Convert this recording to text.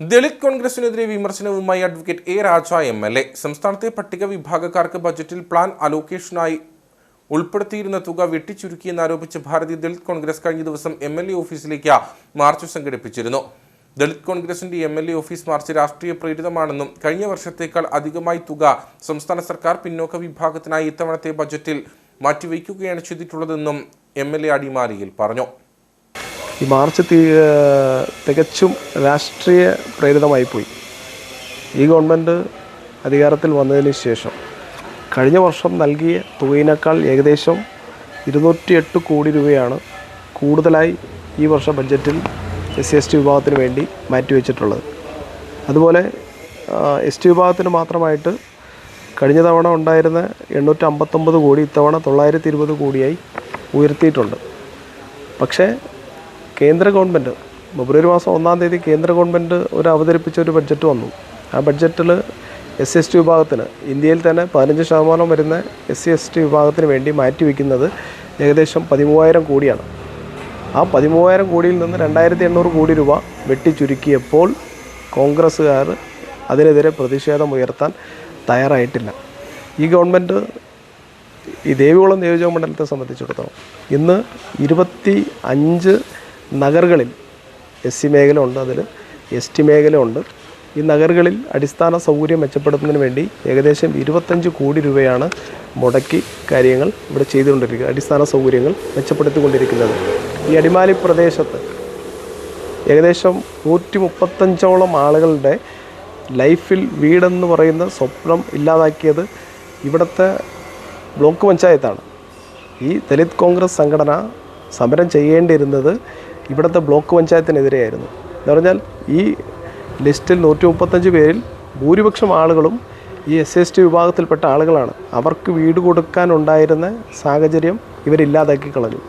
ദളിത് കോൺഗ്രസിനെതിരെ വിമർശനവുമായി advocate A Raja M L A. സംസ്ഥാനത്തെ പട്ടിക വിഭാഗക്കാർക്ക് ബജറ്റിൽ പ്ലാൻ അലോക്കേഷനായി ഉൾപ്പെടുത്തിയിരുന്ന തുക വെട്ടിച്ചുരുക്കിയെന്നാരോപിച്ച് ഭാരതീയ ദളിത് കോൺഗ്രസ് കഴിഞ്ഞ ദിവസം എം എൽ എ ഓഫീസിലേക്ക് മാർച്ച് സംഘടിപ്പിച്ചിരുന്നു. ദളിത് കോൺഗ്രസിന്റെ M L A office march രാഷ്ട്രീയ പ്രേരിതമാണെന്നും കഴിഞ്ഞ വർഷത്തേക്കാൾ അധികമായി തുക സംസ്ഥാന സർക്കാർ പിന്നോക്ക വിഭാഗത്തിനായി ഇത്തവണത്തെ ബജറ്റിൽ മാറ്റിവെക്കുകയാണ് ചെയ്തിട്ടുള്ളതെന്നും എം എൽ എ അടിമാലിയിൽ പറഞ്ഞു. ഈ മാർച്ച് തികച്ചും രാഷ്ട്രീയ പ്രേരിതമായി പോയി. ഈ ഗവൺമെന്റ് അധികാരത്തിൽ വന്നതിന് ശേഷം കഴിഞ്ഞ വർഷം നൽകിയ തുകയിനേക്കാൾ ഏകദേശം ഇരുന്നൂറ്റി എട്ട് കോടി രൂപയാണ് കൂടുതലായി ഈ വർഷ ബഡ്ജറ്റിൽ എസ് സി എസ് ടി വിഭാഗത്തിന് വേണ്ടി മാറ്റിവെച്ചിട്ടുള്ളത് അതുപോലെ എസ് ടി വിഭാഗത്തിന് മാത്രമായിട്ട് കഴിഞ്ഞ തവണ ഉണ്ടായിരുന്ന എണ്ണൂറ്റി അമ്പത്തൊമ്പത് കോടി ഇത്തവണ തൊള്ളായിരത്തി ഇരുപത് കോടിയായി ഉയർത്തിയിട്ടുണ്ട്. പക്ഷേ കേന്ദ്ര ഗവൺമെന്റ് ഫെബ്രുവരി മാസം ഒന്നാം തീയതി കേന്ദ്ര ഗവൺമെന്റ് ഒരു അവതരിപ്പിച്ച ഒരു ബഡ്ജറ്റ് വന്നു. ആ ബഡ്ജറ്റിൽ എസ് എസ് ടി വിഭാഗത്തിന് ഇന്ത്യയിൽ തന്നെ പതിനഞ്ച് ശതമാനം വരുന്ന എസ് സി എസ് ടി വിഭാഗത്തിന് വേണ്ടി മാറ്റിവെക്കുന്നത് ഏകദേശം പതിമൂവായിരം കോടിയാണ്. ആ പതിമൂവായിരം കോടിയിൽ നിന്ന് രണ്ടായിരത്തി എണ്ണൂറ് കോടി രൂപ വെട്ടിച്ചുരുക്കിയപ്പോൾ കോൺഗ്രസ്സുകാർ അതിനെതിരെ പ്രതിഷേധം ഉയർത്താൻ തയ്യാറായിട്ടില്ല. ഈ ഗവൺമെന്റ് ഈ ദേവികുളം നിയോജക മണ്ഡലത്തെ സംബന്ധിച്ചിടത്തോളം ഇന്ന് ഇരുപത്തി അഞ്ച് നഗറുകളിൽ എസ് സി മേഖല ഉണ്ട് അതിൽ എസ് ടി മേഖല ഉണ്ട് ഈ നഗറുകളിൽ അടിസ്ഥാന സൗകര്യം മെച്ചപ്പെടുത്തുന്നതിന് വേണ്ടി ഏകദേശം ഇരുപത്തഞ്ച് കോടി രൂപയാണ് മുടക്കി കാര്യങ്ങൾ ഇവിടെ ചെയ്തുകൊണ്ടിരിക്കുക അടിസ്ഥാന സൗകര്യങ്ങൾ മെച്ചപ്പെടുത്തിക്കൊണ്ടിരിക്കുന്നത്. ഈ അടിമാലി പ്രദേശത്ത് ഏകദേശം നൂറ്റി മുപ്പത്തഞ്ചോളം ആളുകളുടെ ലൈഫിൽ വീടെന്ന് പറയുന്ന സ്വപ്നം ഇല്ലാതാക്കിയത് ഇവിടുത്തെ ബ്ലോക്ക് പഞ്ചായത്താണ്. ഈ ദലിത് കോൺഗ്രസ് സംഘടന സമരം ചെയ്യേണ്ടിയിരുന്നത് ഇവിടുത്തെ ബ്ലോക്ക് പഞ്ചായത്തിനെതിരെയായിരുന്നു. എന്ന് പറഞ്ഞാൽ ഈ ലിസ്റ്റിൽ നൂറ്റി മുപ്പത്തഞ്ച് പേരിൽ ഭൂരിപക്ഷം ആളുകളും ഈ എസ് എസ് ടി വിഭാഗത്തിൽപ്പെട്ട ആളുകളാണ്. അവർക്ക് വീട് കൊടുക്കാനുണ്ടായിരുന്ന സാഹചര്യം ഇവരില്ലാതാക്കി കളഞ്ഞു.